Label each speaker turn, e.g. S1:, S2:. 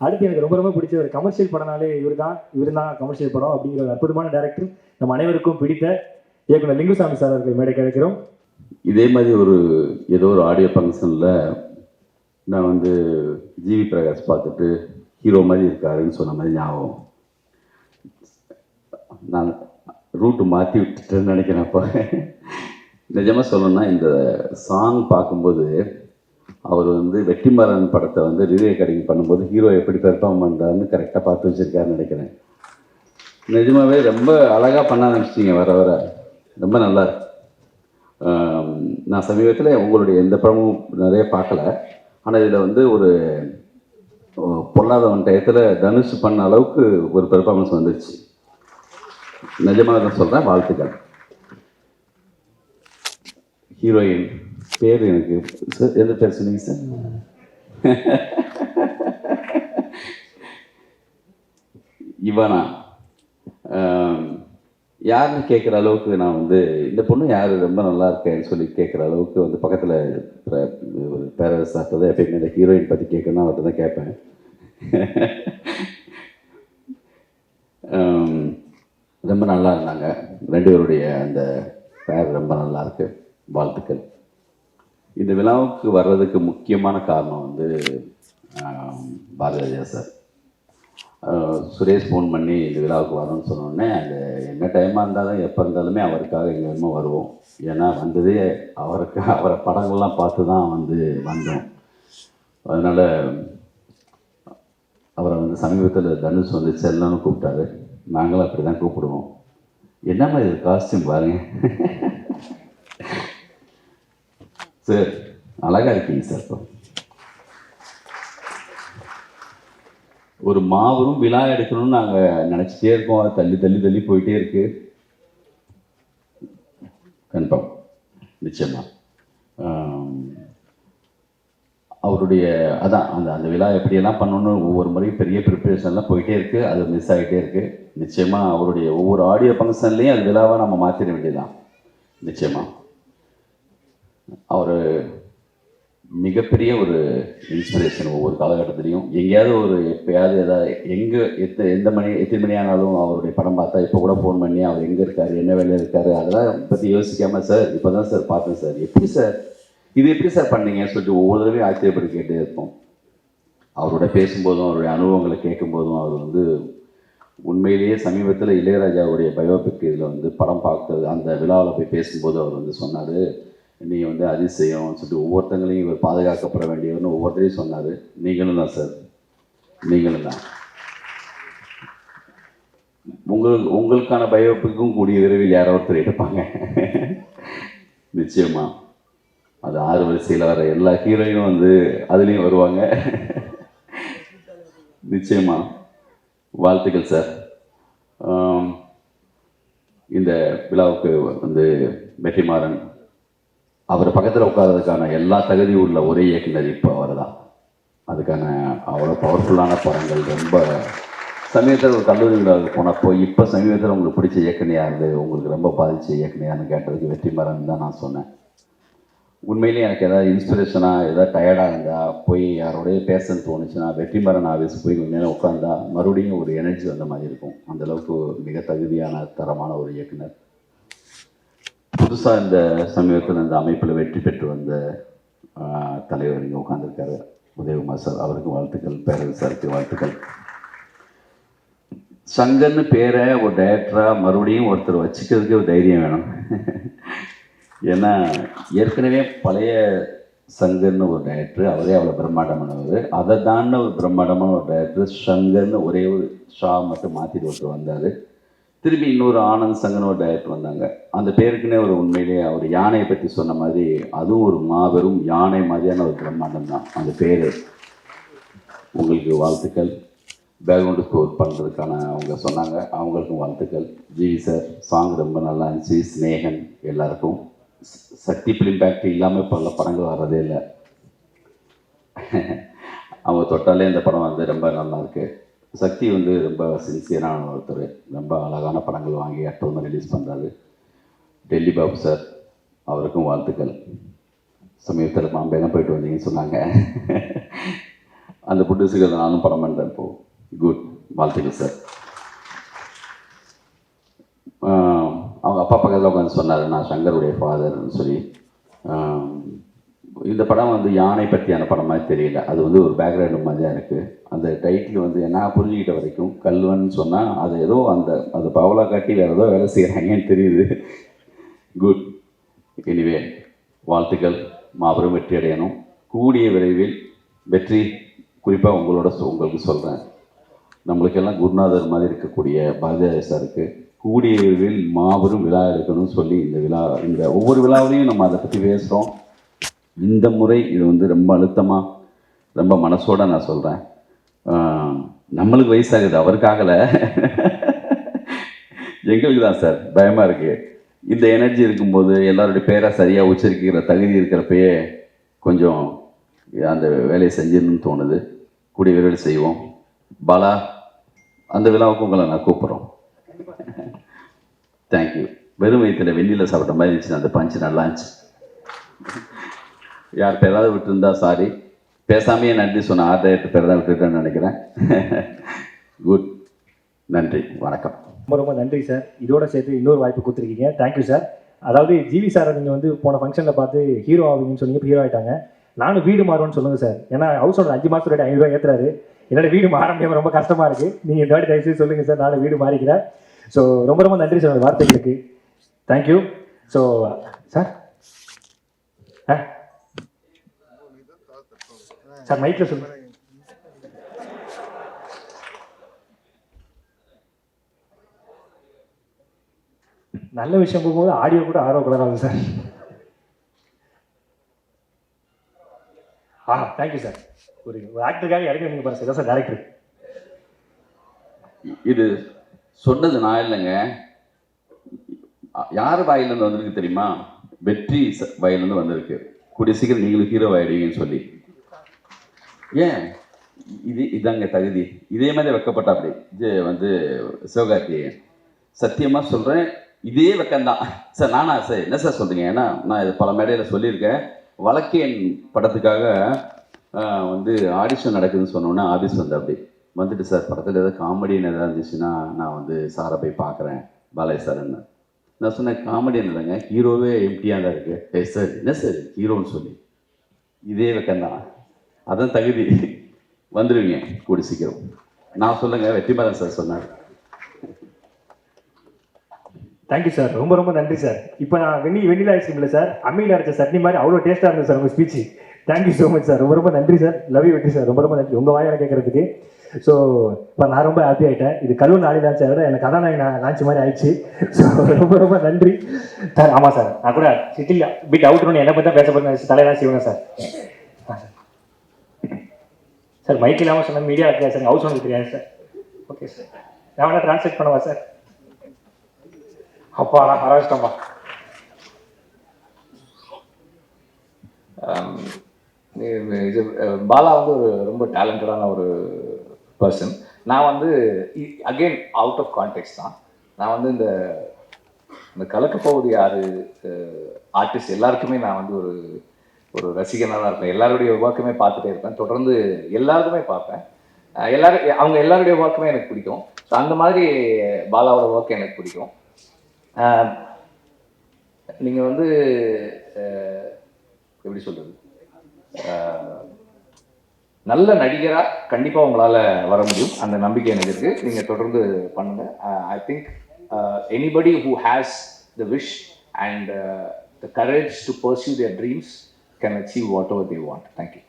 S1: அடுத்து எனக்கு ரொம்ப ரொம்ப பிடிச்ச ஒரு கமர்ஷியல் படம்னாலே இவர் தான் இவர் தான் கமர்ஷியல் படம் அப்படிங்கிற ஒரு அற்புதமான டேரக்டர் நம்ம அனைவருக்கும் பிடித்த இயக்குனர் லிங்குசாமி சார் அவர்கள் மேடை கிடைக்கிறோம்.
S2: இதே மாதிரி ஒரு ஏதோ ஒரு ஆடியோ ஃபங்க்ஷனில் நான் வந்து ஜிவி பிரகாஷ் பார்த்துட்டு ஹீரோ மாதிரி இருக்காருன்னு சொன்ன மாதிரி ஞாபகம். நான் ரூட்டு மாற்றி விட்டுட்டேன்னு நினைக்கிறேன் அப்போ. நிஜமாக சொல்லணும்னா இந்த சாங் பார்க்கும்போது அவர் வந்து வெற்றிமாறன் படத்தை வந்து ரிவே கடிங் பண்ணும்போது ஹீரோ எப்படி பெர்ஃபார்ம் பண்ணுறாருன்னு கரெக்டாக பார்த்து வச்சுருக்காருன்னு நினைக்கிறேன். நிஜமாகவே ரொம்ப அழகாக பண்ண ஆரம்பிச்சிட்டிங்க வர வர. ரொம்ப நல்லா நான் சமீபத்தில் உங்களுடைய எந்த படமும் நிறைய பார்க்கல. ஆனால் இதில் வந்து ஒரு பொல்லாதவன் டயத்தில் தனுஷ் பண்ண அளவுக்கு ஒரு பெர்ஃபார்மன்ஸ் வந்துச்சு நிஜமாக தான் சொல்கிறேன் வாழ்த்துக்கள். ஹீரோயின் பேர் எனக்கு சார் எந்த பேர் சொன்னீங்க சார் இவனா யாருன்னு கேட்குற அளவுக்கு நான் வந்து இந்த பொண்ணு யார்? ரொம்ப நல்லா இருக்கேன்னு சொல்லி கேட்குற அளவுக்கு வந்து பக்கத்தில் ஒரு பேரரசு தான் எப்பயுமே இந்த ஹீரோயின் பற்றி கேட்கணும் அவர்கிட்ட தான் கேட்பேன். ரொம்ப நல்லா இருந்தாங்க. ரெண்டு பேருடைய அந்த பேர் ரொம்ப நல்லா இருக்கு. வாழ்த்துக்கள். இந்த விழாவுக்கு வர்றதுக்கு முக்கியமான காரணம் வந்து ஆம், பாரதிராஜா சார். சுரேஷ் ஃபோன் பண்ணி இந்த விழாவுக்கு வரோன்னு சொன்னோடனே அது என்ன டைமாக இருந்தாலும் எப்போ இருந்தாலுமே அவருக்காக எங்கேயுமே வருவோம். ஏன்னா வந்ததே அவருக்கு அவரை படங்கள்லாம் பார்த்து தான் வந்து வந்தோம். அதனால் அவரை வந்து சமீபத்தில் தனுஷ் வந்து செல்லன்னு கூப்பிட்டாரு. நாங்களும் அப்படி தான் கூப்பிடுவோம். என்ன மாதிரி காஸ்டியூம் பாருங்க. சார் அழகாக இருக்கீங்க சார் இப்போ. ஒரு மாபெரும் விழா எடுக்கணும்னு நாங்கள் நினச்சிட்டே இருக்கோம். அது தள்ளி தள்ளி தள்ளி போயிட்டே இருக்கு. கன்ஃபார்ம். நிச்சயமா. அவருடைய அதான் அந்த அந்த விழா எப்படியெல்லாம் பண்ணணும்னு ஒவ்வொரு முறையும் பெரிய ப்ரிப்பரேஷன்லாம் போயிட்டே இருக்குது அது மிஸ் ஆகிட்டே இருக்குது நிச்சயமாக அவருடைய ஒவ்வொரு ஆடியோ ஃபங்க்ஷன்லேயும் அது விழாவாக நம்ம மாற்றிட வேண்டியதுதான். நிச்சயமாக அவர் மிகப்பெரிய ஒரு இன்ஸ்பிரேஷன் ஒவ்வொரு காலகட்டத்திலையும். எங்கேயாவது ஒரு எப்பயாவது ஏதாவது எங்கே எத்த எந்த மணி எத்தனை மணி ஆனாலும் அவருடைய படம் பார்த்தா இப்போ கூட ஃபோன் பண்ணி அவர் எங்கே இருக்கார் என்ன வேலையில் இருக்கார் அதெல்லாம் பற்றி யோசிக்காமல் சார் இப்போ தான் சார் பார்த்தேன் சார். எப்படி சார்? இது எப்படி சார் பண்ணீங்கன்னு சொல்லிட்டு ஒவ்வொரு தடவையும் ஆச்சரியப்பட்டு கேட்டே இருப்போம். அவரோட பேசும்போதும் அவருடைய அனுபவங்களை கேட்கும்போதும் அவர் வந்து உண்மையிலேயே சமீபத்தில் இளையராஜாவுடைய பயோபிக் இதில் வந்து படம் பார்க்கறது அந்த விழாவில் போய் பேசும்போது அவர் வந்து சொன்னார் நீ வந்து அதிசயம் சொல்லிட்டு ஒவ்வொருத்தங்களையும் இவர் பாதுகாக்கப்பட வேண்டியவர்னு ஒவ்வொருத்தரையும் சொன்னார். நீங்களும் தான் சார் நீங்களும் தான். உங்கள் உங்களுக்கான பயோப்புக்கும் கூடிய விரைவில் யாரோ ஒருத்தர் எடுப்பாங்க நிச்சயமா. அது ஆறு வரிசையில் வர எல்லா ஹீரோயினும் வந்து அதுலேயும் வருவாங்க. நிச்சயமா. வாழ்த்துக்கள் சார் இந்த விழாவுக்கு வந்து வெற்றிமாறன் அவர் பக்கத்தில் உட்காரதுக்கான எல்லா தகுதியும் உள்ள ஒரே இயக்குனர் இப்போ அவர் தான் அதுக்கான அவ்வளோ பவர்ஃபுல்லான படங்கள். ரொம்ப சமீபத்தில் ஒரு கல்லூரி விழாவுக்கு போனப்போ இப்போ சமீபத்தில் உங்களுக்கு பிடிச்ச இயக்குனர் இருந்து உங்களுக்கு ரொம்ப பாதித்த இயக்குனர் கேட்டதுக்கு வெற்றிமாறன் தான் நான் சொன்னேன். உண்மையிலேயே எனக்கு எதாவது இன்ஸ்பிரேஷனாக எதாவது டயர்டாக இருந்தால் போய் யாரோடய பேசன்னு தோணுச்சுன்னா வெற்றிமாறன் ஆஃபீஸ் போய் கொஞ்ச நேரம் உட்காந்தா மறுபடியும் ஒரு எனர்ஜி வந்த மாதிரி இருக்கும். அந்த அளவுக்கு மிக தகுதியான தரமான ஒரு இயக்குனர். புதுசாக இந்த சமீபத்தில் இந்த அமைப்பில் வெற்றி பெற்று வந்த தலைவர் இங்கே உட்காந்துருக்காரு உதயகுமார் சார். அவருக்கு வாழ்த்துக்கள் பேரவை சாருக்கு வாழ்த்துக்கள். சங்கர்னு பேரை ஒரு டைரக்டராக மறுபடியும் ஒருத்தர் வச்சுக்கிறதுக்கு ஒரு தைரியம் வேணும். ஏன்னா ஏற்கனவே பழைய சங்கர்னு ஒரு டைரக்டர் அவரே அவ்வளோ பிரம்மாண்டமானவர். அதை தாண்ட ஒரு பிரம்மாண்டமான ஒரு டைரக்டர் சங்கர்னு ஒரே ஒரு ஷா மட்டும் மாற்றிட்டு ஒருத்தர் வந்தார். திரும்பி இன்னொரு ஆனந்த் சங்கர்னு ஒரு டைரக்டர் வந்தாங்க. அந்த பேருக்குன்னே ஒரு உண்மையிலேயே அவர் யானையை பற்றி சொன்ன மாதிரி அதுவும் ஒரு மாபெரும் யானை மாதிரியான ஒரு பிரம்மாண்டம் தான். அந்த பேர். உங்களுக்கு வாழ்த்துக்கள். பேக்ரவுண்டு ஸ்கோர் பண்ணுறதுக்கான அவங்க சொன்னாங்க. அவங்களுக்கும் வாழ்த்துக்கள். ஜிவி சார் சாங் ரொம்ப நல்லா இருந்துச்சு. ஸ்னேகன் எல்லாருக்கும். சக்தி ஃபிலிம் ஃபேக்ட்ரி இல்லாமல் பல படங்கள் வர்றதே இல்லை. அவங்க தொட்டாலே இந்த படம் வந்து ரொம்ப நல்லா இருக்குது சக்தி வந்து ரொம்ப சின்சியரான ஒருத்தர். ரொம்ப அழகான படங்கள் வாங்கி அற்புதமாக ரிலீஸ் பண்ணுறாரு டெல்லி பாபு சார் அவருக்கும் வாழ்த்துக்கள். சமீபத்தில் பாம்பே தான் போயிட்டு வந்தீங்கன்னு சொன்னாங்க. அந்த ப்ரொடியூசருக்கு நானும் படம் பண்ணுறேன் இப்போ குட் வாழ்த்துக்கள் சார் அவங்க அப்பா பக்கத்தில் உட்காந்து சொன்னார் நான் சங்கருடைய ஃபாதர்னு சொல்லி. இந்த படம் வந்து யானை பற்றியான படம் மாதிரி தெரியல. அது வந்து ஒரு பேக்ரவுண்டு மாதிரி தான் இருக்குது அந்த டைட்டில் வந்து நான் புரிஞ்சுக்கிட்ட வரைக்கும் கல்வன் சொன்னால் அது ஏதோ அந்த அது பவலா காட்டி வேறு ஏதோ வேலை செய்கிறாங்கன்னு தெரியுது. குட் எனிவே வாழ்த்துக்கள். மாபெரும் வெற்றி அடையணும். கூடிய விரைவில் வெற்றி குறிப்பாக உங்களோட சொ- உங்களுக்கு சொல்கிறேன் நம்மளுக்கெல்லாம் குருநாதர் மாதிரி இருக்கக்கூடிய பாரதியார் சாருக்கு கூடிய விரைவில் மாபெரும் விழா எடுக்கணும்னு சொல்லி இந்த விழா இந்த ஒவ்வொரு விழாவிலையும் நம்ம அதை பற்றி பேசுகிறோம் இந்த முறை இது வந்து ரொம்ப அழுத்தமாக ரொம்ப மனசோட நான் சொல்கிறேன் நம்மளுக்கு வயசாகுது அவருக்காகல. எங்களுக்கு தான் சார் பயமாக இருக்குது இந்த எனர்ஜி இருக்கும்போது எல்லாருடைய பேரை சரியாக உச்சரிக்கிற தகுதி இருக்கிறப்பயே கொஞ்சம் அந்த வேலையை செஞ்சிடணும்னு தோணுது. கூடிய விரைவில் செய்வோம். பாலா அந்த விழாவுக்கு உங்களை நான் கூப்பிட்றோம். தேங்க்யூ வெறும் வயிற்றில் வெந்நில சாப்பிட்ட மாதிரி இருந்துச்சு அந்த பஞ்சு நல்லா இருந்துச்சு யார் பேராவது விட்டுருந்தா சாரி பேசாமையே நன்றி சொன்ன ஆறு எட்டு பேர் தான் விட்டுருக்கேன்னு நினைக்கிறேன். குட் நன்றி. வணக்கம்.
S1: ரொம்ப ரொம்ப நன்றி சார் இதோட சேர்த்து இன்னொரு வாய்ப்பு கொடுத்துருக்கீங்க. தேங்க்யூ சார் அதாவது ஜிவி சாரை நீங்கள் வந்து போன ஃபங்க்ஷனில் பார்த்து ஹீரோ ஆகுங்கன்னு சொன்னீங்க ஹீரோ ஆகிட்டாங்க நானும் வீடு மாறுவேன்னு சொல்லுங்கள் சார் ஏன்னா ஹவுஸ் ஓனர் அஞ்சு மாதம் ரேட் ஐநூறுரூவா ஏற்றுறாரு என்னோட வீடு மாற முடியாமல் ரொம்ப கஷ்டமாக இருக்குது நீங்கள் இந்த வாட்டி தயவுசெய்து சொல்லுங்கள் சார் நானும் வீடு மாறிக்கிறேன். ஸோ ரொம்ப ரொம்ப நன்றி சார் வார்த்தைகளுக்கு. தேங்க்யூ ஸோ சார் ஆ சார் மைக்ல சொல்லுங்க நல்ல விஷயம் போகும்போது ஆடியோ கூட ஆர்வம் கலராது சார் ஆ தேங்க்யூ சார் ஒரு ஆக்டருக்காக இறங்கி நீங்கள் பாருங்க சார் டேரக்டர்
S2: இது சொன்னது நான் இல்லைங்க. யார் வாயிலிருந்து வந்திருக்கு தெரியுமா? வெற்றி ச- வாயிலிருந்து வந்திருக்கு. கூடிய சீக்கிரம் நீங்களும் ஹீரோ ஆயிடுவீங்கன்னு சொல்லி. ஏன்? இது இதாங்க தகுதி. இதே மாதிரி வைக்கப்பட்டாப்படி இது வந்து சிவகார்த்திகேயன். சத்தியமாக சொல்கிறேன் இதே வெக்கம்தான். சார் நானா சார் என்ன சார் சொல்கிறீங்க ஏன்னா நான் இது பல மேடையில் சொல்லியிருக்கேன். வழக்கேன் படத்துக்காக வந்து ஆடிஷன் நடக்குதுன்னு சொன்னோன்னே ஆஃபீஸ் வந்து அப்படி வந்துட்டு சார் படத்தில் ஏதாவது காமெடின்னு எதாவது இருந்துச்சுன்னா நான் வந்து சாரை போய் பார்க்குறேன் பாலைய சார்ன்னு. நான் சொன்னேன் காமெடியன் இல்லைங்க? ஹீரோவே எம்டியாக தான் இருக்குது சார் என்ன சார் ஹீரோன்னு சொல்லி. இதே வெக்கம்தான். அதான் தகுதி. வந்துடுவீங்க கூடி சீக்கிரம். நான் சொல்லுங்க வெற்றிமாறன் சார் சொன்னார்.
S1: தேங்க்யூ சார் ரொம்ப ரொம்ப நன்றி சார் இப்போ நான் வெண்ணி வெண்ணிலா ஐஸ்கிரீம்ல சார் அம்மியில் அரைச்ச சட்னி மாதிரி அவ்வளோ டேஸ்ட்டாக இருந்தது சார் உங்கள் speech thank you so much sir ரொம்ப ரொம்ப நன்றி sir love you Vetri sir ரொம்ப ரொம்ப நன்றி. உங்கள் வாயால் கேட்கறதுக்கு ஸோ இப்போ நான் ரொம்ப ஹாப்பி ஆகிட்டேன் இது கல்வன் நாளி லான்ச் விட எனக்கு கதாநாயகன் லான்ச் மாதிரி ஆயிடுச்சு. ஸோ ரொம்ப ரொம்ப நன்றி. சார் ஆமாம் சார் நான் கூட சிட்டியில் பிட் அவுட்னு என்ன பற்றி தான் பேச போகிறேன் தலைவராக செய்வேன் சார் சார் மைக் இல்லாமல் சொன்ன மீடியா இருக்காது சார்? ஹவுஸ் ஓனர் தெரியாது சார்? ஓகே சார் நான் வேணா ட்ரான்ஸ்லேட் பண்ணவா சார்? அப்பா நான் ஆரம்பிச்சிட்டோம்ப்பா
S3: இது பாலா வந்து ஒரு ரொம்ப டேலண்டடான ஒரு பர்சன் நான் வந்து அகெயின் அவுட் ஆஃப் கான்டெக்ட் தான். நான் வந்து இந்த இந்த கலக்க போவது ஆர்டிஸ்ட் எல்லாருக்குமே நான் வந்து ஒரு ஒரு ரசிகனாக தான் இருப்பேன். எல்லாருடைய ஒர்க்குமே பார்த்துட்டே இருப்பேன். தொடர்ந்து எல்லாருக்குமே பார்ப்பேன். எல்லாரும் அவங்க எல்லாருடைய ஒர்க்குமே எனக்கு பிடிக்கும். ஸோ அந்த மாதிரி பாலாவோட ஒர்க் எனக்கு பிடிக்கும். நீங்கள் வந்து எப்படி சொல்கிறது நல்ல நடிகராக கண்டிப்பாக உங்களால் வர முடியும். அந்த நம்பிக்கை எனக்கு இருக்குது நீங்கள் தொடர்ந்து பண்ணுங்கள் I think anybody who has the wish and the courage to pursue their dreams can achieve whatever they want thank you